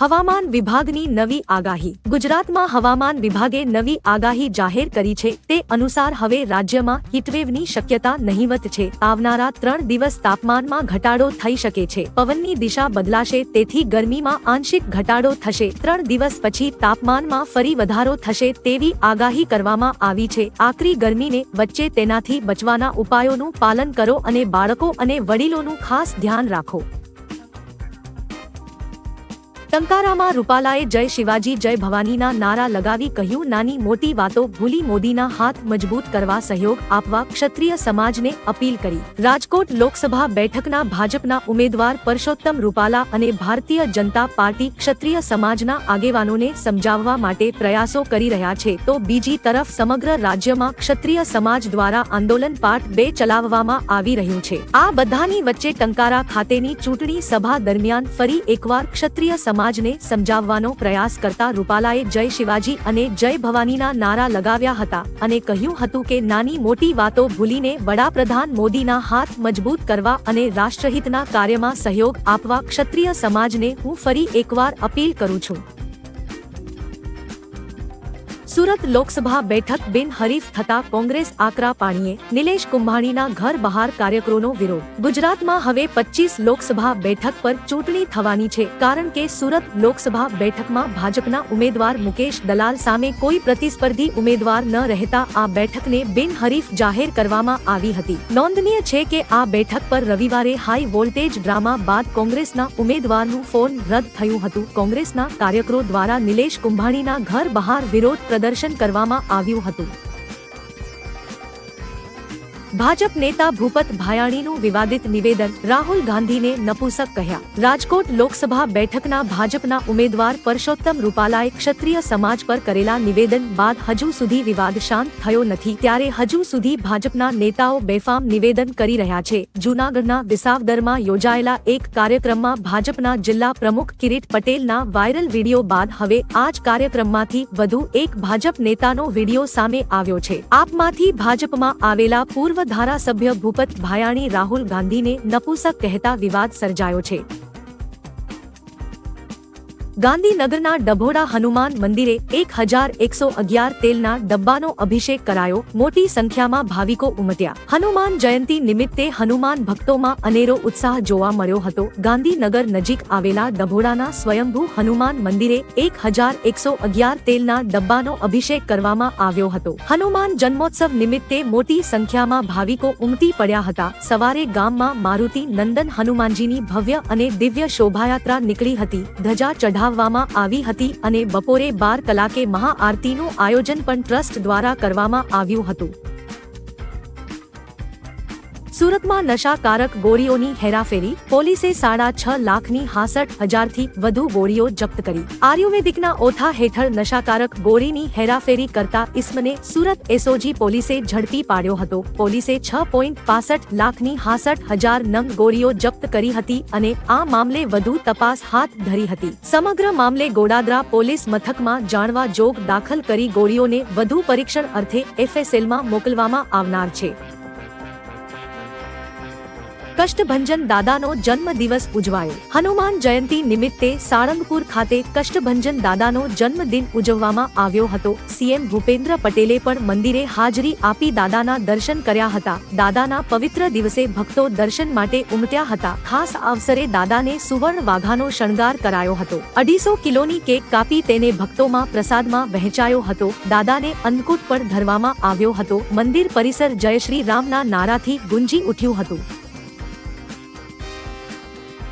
હવામાન વિભાગની નવી આગાહી. ગુજરાતમાં હવામાન વિભાગે નવી આગાહી જાહેર કરી છે. તે અનુસાર હવે રાજ્યમાં હીટવેવની શક્યતા નહીવત છે. આવનારા ત્રણ દિવસ તાપમાનમાં ઘટાડો થઈ શકે છે. પવનની દિશા બદલાશે, તેથી ગરમીમાં આંશિક ઘટાડો થશે. ત્રણ દિવસ પછી તાપમાનમાં ફરી વધારો થશે તેવી આગાહી કરવામાં આવી છે. આકરી ગરમીને વચ્ચે તેનાથી બચવાના ઉપાયોનું પાલન કરો અને બાળકો અને વડીલોનું ખાસ ધ્યાન રાખો. ટંકારામાં રૂપાલાએ જય શિવાજી, જય ભવાનીના નારા લગાવી કહ્યું, નાની મોટી વાતો ભૂલી મોદીના હાથ મજબૂત કરવા સહયોગ આપવા ક્ષત્રિય સમાજને અપીલ કરી. રાજકોટ લોકસભા બેઠકના ભાજપના ઉમેદવાર પરસોત્તમ રૂપાલા અને ભારતીય જનતા પાર્ટી ક્ષત્રિય સમાજના આગેવાનોને સમજાવવા માટે પ્રયાસો કરી રહ્યા છે. તો બીજી તરફ સમગ્ર રાજ્યમાં ક્ષત્રિય સમાજ દ્વારા આંદોલન પાઠ બે ચલાવવામાં આવી રહ્યું છે. આ બધાની વચ્ચે ટંકારા ખાતેની ચૂંટણી સભા દરમિયાન ફરી એકવાર ક્ષત્રિય સમાજને સમજાવવાનો પ્રયાસ કરતા રૂપાલાએ જય શિવાજી અને જય ભવાનીના નારા લગાવ્યા હતા અને કહ્યું હતું કે નાની મોટી વાતો ભૂલીને વડાપ્રધાન મોદીના હાથ મજબૂત કરવા અને રાષ્ટ્રહિતના કાર્યમાં સહયોગ આપવા ક્ષત્રિય સમાજને હું ફરી એકવાર અપીલ કરું છું. સુરત લોકસભા બેઠક બિનહરીફ થતા કોંગ્રેસ આકરા પાણીએ નિલેશ કુંભાણીના ઘર બહાર કાર્યકરોનો વિરોધ. ગુજરાતમાં હવે પચીસ લોકસભા બેઠક પર ચૂંટણી થવાની છે કારણ કે સુરત લોકસભા બેઠકમાં ભાજપના ઉમેદવાર મુકેશ દલાલ સામે કોઈ પ્રતિસ્પર્ધી ઉમેદવાર ન રહેતા આ બેઠકને બિનહરીફ જાહેર કરવામાં આવી હતી. નોંધનીય છે કે આ બેઠક પર રવિવારે હાઈ વોલ્ટેજ ડ્રામા બાદ કોંગ્રેસના ઉમેદવારનું ફોન રદ થયું હતું. કોંગ્રેસના કાર્યકરો દ્વારા નિલેશ કુંભાણીના ઘર બહાર વિરોધ પ્રદર્શન કરવામાં આવ્યું હતું. ભાજપ નેતા ભૂપત ભાયાણીનું વિવાદિત નિવેદન રાહુલ ગાંધીને નપુસક કહ્યા. રાજકોટ લોકસભા બેઠકના ભાજપના ઉમેદવાર પરસોત્તમ રૂપાલાએ ક્ષત્રિય સમાજ પર કરેલા નિવેદન બાદ હજુ સુધી વિવાદ શાંત થયો નથી. ત્યારે હજુ સુધી ભાજપના નેતાઓ બેફામ નિવેદન કરી રહ્યા છે. જૂનાગઢના વિસાવદરમાં યોજાયેલા એક કાર્યક્રમમાં ભાજપના જિલ્લા પ્રમુખ કિરીટ પટેલના વાયરલ વીડિયો બાદ હવે આ જ કાર્યક્રમમાંથી વધુ એક ભાજપ નેતાનો વીડિયો સામે આવ્યો છે. આપમાંથી ભાજપમાં આવેલા પૂર્વ ધારાસભ્ય ભૂપત ભાયાણી રાહુલ ગાંધીને નપુસક કહેતા વિવાદ સર્જાયો છે. ગાંધીનગરના ડભોડા હનુમાન મંદિરે એક હજાર એકસો અગિયાર તેલના ડબ્બાનો અભિષેક કરાયો. મોટી સંખ્યામાં ભાવિકો ઉમટ્યા. હનુમાન જયંતિ નિમિત્તે હનુમાન ભક્તોમાં અનેરો ઉત્સાહ જોવા મળ્યો હતો. ગાંધીનગર નજીક આવેલા ડભોડાના સ્વયંભૂ હનુમાન મંદિરે એક હજાર એકસો અગિયાર તેલના ડબ્બાનો અભિષેક કરવામાં આવ્યો હતો. હનુમાન જન્મોત્સવ નિમિત્તે મોટી સંખ્યામાં ભાવિકો ઉમટી પડ્યા હતા. સવારે ગામમાં મારુતિ નંદન હનુમાનજીની ભવ્ય અને દિવ્ય શોભાયાત્રા નીકળી હતી. ધજા ચઢાવવામાં આવી હતી અને બપોરે બાર કલાકે મહાઆરતીનું આયોજન પણ ટ્રસ્ટ દ્વારા કરવામાં આવ્યું હતું. સુરતમાં નશાકારક ગોળીઓની હેરાફેરી, પોલીસે સાડા છ લાખની હાસઠ હજારથી વધુ ગોળીઓ જપ્ત કરી. આયુર્વેદિકના ઓથા હેઠળ નશાકારક ગોળીની હેરાફેરી કરતા ઇસ્મને સુરત એસઓજી પોલીસે ઝડપી પાડ્યો હતો. પોલીસે છ પોઈન્ટ પાસઠ લાખની હાસઠ હજાર નંગ ગોળીઓ જપ્ત કરી હતી અને આ મામલે વધુ તપાસ હાથ ધરી હતી. સમગ્ર મામલે ગોડાદરા પોલીસ મથકમાં જાણવા જોગ દાખલ કરી ગોળીઓને વધુ પરીક્ષણ અર્થે એફએસએલમાં મોકલવામાં આવનાર છે. કષ્ટભંજન દાદાનો જન્મ દિવસ ઉજવાયો. હનુમાન જયંતી નિમિત્તે સાળંગપુર ખાતે કષ્ટભંજન દાદાનો જન્મદિન ઉજવવામાં આવ્યો હતો. સીએમ ભૂપેન્દ્ર પટેલે પણ મંદિરે હાજરી આપી દાદાના દર્શન કર્યા હતા. દાદાના પવિત્ર દિવસે ભક્તો દર્શન માટે ઉમટ્યા હતા. ખાસ અવસરે દાદાને સુવર્ણ વાઘાનો શણગાર કરાયો હતો. અઢીસો કિલોની કેક કાપી તેને ભક્તોમાં પ્રસાદમાં વહેંચાયો હતો. દાદાને અન્નકૂટ પણ ધરવામાં આવ્યો હતો. મંદિર પરિસર જય શ્રી રામના નારાથી ગુંજી ઉઠ્યું હતું.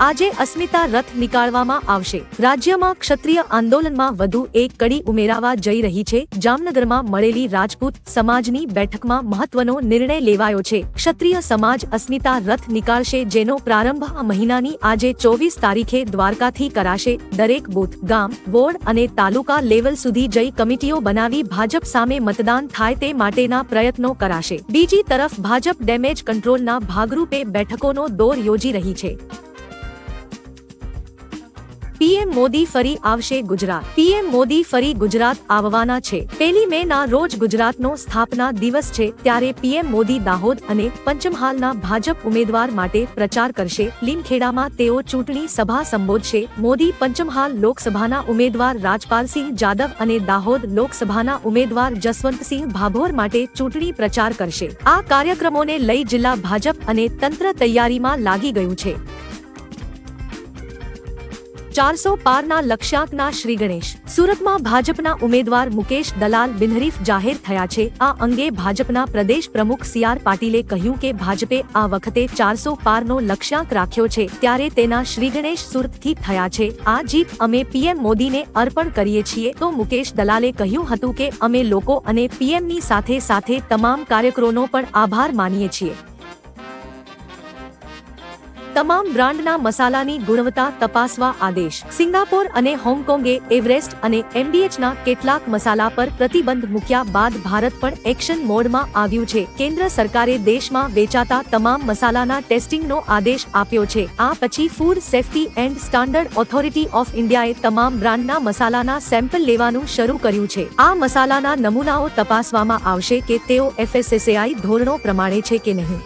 આજે અસ્મિતા રથ નીકાળવામાં આવશે. રાજ્યમાં ક્ષત્રિય આંદોલનમાં વધુ એક કડી ઉમેરાવા જઈ રહી છે. જામનગરમાં મળેલી રાજપૂત સમાજની બેઠકમાં મહત્વનો નિર્ણય લેવાયો છે. ક્ષત્રિય સમાજ અસ્મિતા રથ નીકાળશે જેનો પ્રારંભ આ મહિનાની આજે ચોવીસ તારીખે દ્વારકાથી કરાશે. દરેક બૂથ, ગામ, વોર્ડ અને તાલુકા લેવલ સુધી જઈ કમિટીઓ બનાવી ભાજપ સામે મતદાન થાય તે માટેના પ્રયત્નો કરાશે. બીજી તરફ ભાજપ ડેમેજ કંટ્રોલના ભાગરૂપે બેઠકોનો દોર યોજી રહી છે. પીએમ મોદી ફરી આવશે ગુજરાત. પીએમ મોદી ફરી ગુજરાત આવવાના છે. પેલી મે ના રોજ ગુજરાતનો સ્થાપના દિવસ છે, ત્યારે પીએમ મોદી દાહોદ અને પંચમહાલના ભાજપ ઉમેદવાર માટે પ્રચાર કરશે. લીમખેડામાં તેઓ ચૂંટણી સભા સંબોધશે. મોદી પંચમહાલ લોકસભાના ઉમેદવાર રાજપાલસિંહ જાદવ અને દાહોદ લોકસભાના ઉમેદવાર જસવંતસિંહ ભાભોર માટે ચૂંટણી પ્રચાર કરશે. આ કાર્યક્રમોને લઈ જિલ્લા ભાજપ અને તંત્ર તૈયારીમાં લાગી ગયું છે. ચારસો પારના લક્ષ્યાંકના શ્રી ગણેશ. સુરતમાં ભાજપના ઉમેદવાર મુકેશ દલાલ બિનહરીફ જાહેર થયા છે. આ અંગે ભાજપના પ્રદેશ પ્રમુખ સીઆર પાટીલે કહ્યું કે ભાજપે આ વખતે ચારસો પારનો લક્ષ્યાંક રાખ્યો છે. ત્યારે તેના શ્રી ગણેશ સુરતથી થયા છે. આ જીત અમે પીએમ મોદીને અર્પણ કરીએ છીએ. તો મુકેશ દલાલે કહ્યું હતું કે અમે લોકો અને પીએમની સાથે સાથે તમામ કાર્યકરોનો પણ આભાર માનીએ છીએ. તમામ બ્રાન્ડના મસાલાની ગુણવત્તા તપાસવા આદેશ. સિંગાપોર અને હોંગકોંગે એવરેસ્ટ અને એમડીએચના કેટલાક મસાલા પર પ્રતિબંધ મૂક્યા બાદ ભારત પણ એક્શન મોડમાં આવ્યું છે. કેન્દ્ર સરકારે દેશમાં વેચાતા તમામ મસાલાના ટેસ્ટિંગનો આદેશ આપ્યો છે. આ પછી food safety and standard authority of ઇન્ડિયાએ તમામ બ્રાન્ડના મસાલાના સેમ્પલ લેવાનું શરૂ કર્યું છે. આ મસાલાના નમૂનાઓ તપાસવામાં આવશે કે તેઓ એફએસએસએઆઈ ધોરણો પ્રમાણે છે કે નહીં.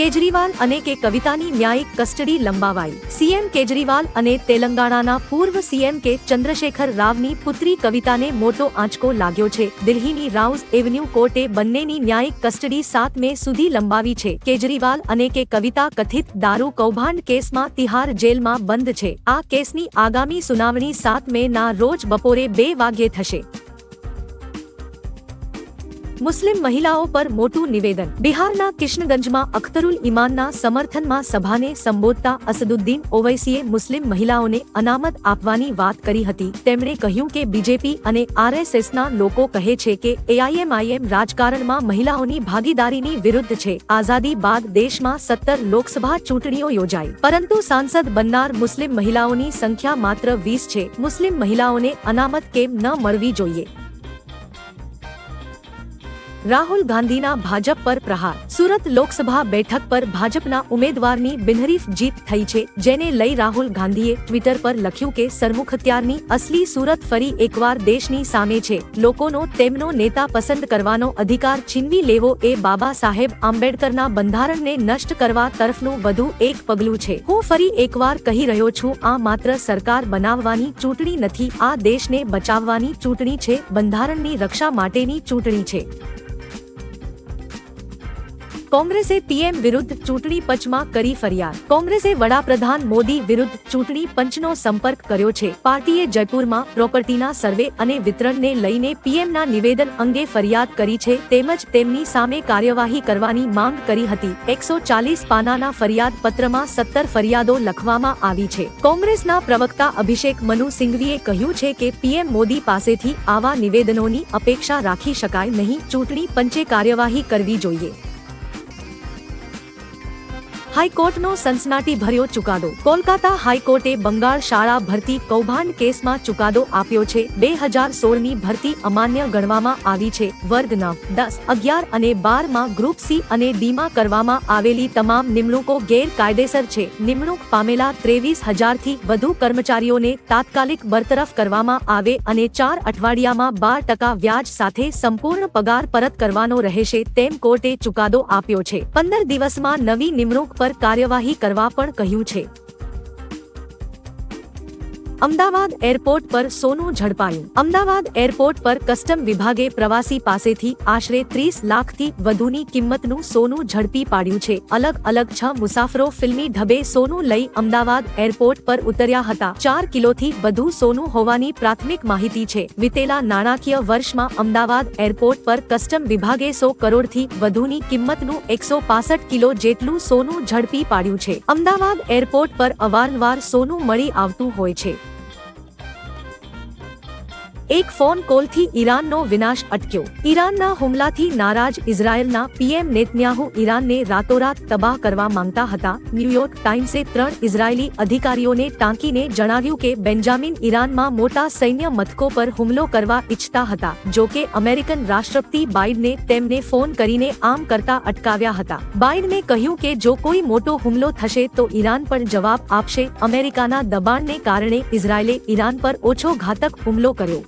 કેજરીવાલ અને કે કવિતાની ન્યાયિક કસ્ટડી લંબાવાઈ. સીએમ કેજરીવાલ અને તેલંગાણાના પૂર્વ સીએમ કે ચંદ્રશેખર રાવની પુત્રી કવિતાને મોટો આંચકો લાગ્યો છે. દિલ્હીની રાઉઝ એવન્યુ કોર્ટે બંનેની ન્યાયિક કસ્ટડી સાત મે સુધી લંબાવી છે. કેજરીવાલ અને કે કવિતા કથિત દારૂ કૌભાંડ કેસમાં તિહાર જેલમાં બંધ છે. આ કેસની આગામી સુનાવણી સાત મે ના રોજ બપોરે બે વાગ્યે થશે. મુસ્લિમ મહિલાઓ પર મોટું નિવેદન. બિહારના કિશનગંજમાં અખ્તરુલ ઈમાનના સમર્થનમાં સભાને સંબોધતા અસદુદ્દીન ઓવૈસીએ મુસ્લિમ મહિલાઓને અનામત આપવાની વાત કરી હતી. તેમણે કહ્યું કે બીજેપી અને આરએસએસના લોકો કહે છે કે એઆઈએમઆઈએમ રાજકારણમાં મહિલાઓની ભાગીદારીની વિરુદ્ધ છે. આઝાદી બાદ દેશમાં સત્તર લોકસભા ચૂંટણીઓ યોજાઈ. પરંતુ સાંસદ બનનાર મુસ્લિમ મહિલાઓની સંખ્યા માત્ર વીસ છે. મુસ્લિમ મહિલાઓને અનામત કેમ ન મળવી જોઈએ? રાહુલ ગાંધીના ભાજપ પર પ્રહાર. સુરત લોકસભા બેઠક પર ભાજપના ઉમેદવારની બિનહરીફ જીત થઈ છે, જેને લઈ રાહુલ ગાંધીએ ટ્વિટર પર લખ્યું કે સરમુખત્યારની અસલી સુરત ફરી એકવાર દેશની સામે છે. લોકોનો તેમનો નેતા પસંદ કરવાનો અધિકાર છીનવી લેવો એ બાબા સાહેબ આંબેડકરના બંધારણને નષ્ટ કરવા તરફનું વધુ એક પગલું છે. હું ફરી એકવાર કહી રહ્યો છું, આ માત્ર સરકાર બનાવવાની ચૂંટણી નથી, આ દેશને બચાવવાની ચૂંટણી છે, બંધારણની રક્ષા માટેની ચૂંટણી છે. કોંગ્રેસે પીએમ વિરુદ્ધ ચૂંટણી પંચમાં કરી ફરિયાદ. કોંગ્રેસે વડાપ્રધાન મોદી વિરુદ્ધ ચૂંટણી પંચનો સંપર્ક કર્યો છે. પાર્ટીએ જયપુરમાં પ્રોપર્ટીના સર્વે અને વિતરણને લઈને પીએમના નિવેદન અંગે ફરિયાદ કરી છે. તેમજ તેમની સામે કાર્યવાહી કરવાની માંગ કરી હતી. એકસો ચાલીસ પાનાના ફરિયાદ પત્રમાં સત્તર ફરિયાદો લખવામાં આવી છે. કોંગ્રેસના પ્રવક્તા અભિષેક મનુ સિંઘવીએ કહ્યું છે કે પીએમ મોદી પાસેથી આવા નિવેદનોની અપેક્ષા રાખી શકાય નહીં. ચૂંટણી પંચે કાર્યવાહી કરવી જોઈએ. હાઈકોર્ટનો સનસનાટી ભર્યો ચુકાદો. કોલકાતા હાઈકોર્ટે બંગાળ શાળા ભરતી કૌભાંડ કેસમાં ચુકાદો આપ્યો છે. બે હજાર સોળની ભરતી અમાન્ય ગણવામાં આવી છે. વર્ગ નવ દસ, અગિયાર અને બારમાં ગ્રુપ સી અને ડી માં કરવામાં આવેલી તમામ નિમણૂકો ગેરકાયદેસર છે. નિમણૂક પામેલા ત્રેવીસ હજારથી વધુ કર્મચારીઓને તાત્કાલિક બરતરફ કરવામાં આવે અને ચાર અઠવાડિયામાં બાર ટકા વ્યાજ સાથે સંપૂર્ણ પગાર પરત કરવાનો રહેશે તેમ કોર્ટે ચુકાદો આપ્યો છે. પંદર દિવસમાં નવી નિમણૂક પર કાર્યવાહી કરવા પણ કહ્યું છે. અમદાવાદ એરપોર્ટ પર સોનું ઝડપાયું. અમદાવાદ એરપોર્ટ પર કસ્ટમ વિભાગે પ્રવાસી પાસેથી આશરે ત્રીસ લાખથી વધુની કિંમતનું સોનું ઝડપી પાડ્યું છે. અલગ અલગ છ મુસાફરો ફિલ્મી ઢબે સોનું લઈ અમદાવાદ એરપોર્ટ પર ઉતર્યા હતા. ચાર કિલોથી વધુ સોનું હોવાની પ્રાથમિક માહિતી છે. વિતેલા નાણાકીય વર્ષમાં અમદાવાદ એરપોર્ટ પર કસ્ટમ વિભાગે સો કરોડથી વધુની કિંમતનું એકસો પાસઠ કિલો જેટલું સોનું ઝડપી પાડ્યું છે. અમદાવાદ એરપોર્ટ પર અવારનવાર સોનું મળી આવતું હોય છે. એક ફોન કોલથી ઈરાનનો વિનાશ અટક્યો. ઈરાનના હુમલાથી નારાજ ઇઝરાયલના પીએમ નેતન્યાહુ ઈરાનને રાતોરાત તબાહ કરવા માંગતા હતા. ન્યૂયોર્ક ટાઈમ્સે ત્રણ ઇઝરાયેલી અધિકારીઓને ટાંકીને જણાવ્યું કે બેન્જામિન ઈરાનમાં મોટા સૈન્ય મથકો પર હુમલો કરવા ઈચ્છતા હતા, જો કે અમેરિકન રાષ્ટ્રપતિ બાઇડને તેમને ફોન કરીને આમ કરતા અટકાવ્યા હતા. બાઇડને કહ્યું કે જો કોઈ મોટો હુમલો થશે તો ઈરાન પણ જવાબ આપશે. અમેરિકાના દબાણને કારણે ઇઝરાયેલે ઈરાન પર ઓછો ઘાતક હુમલો કર્યો.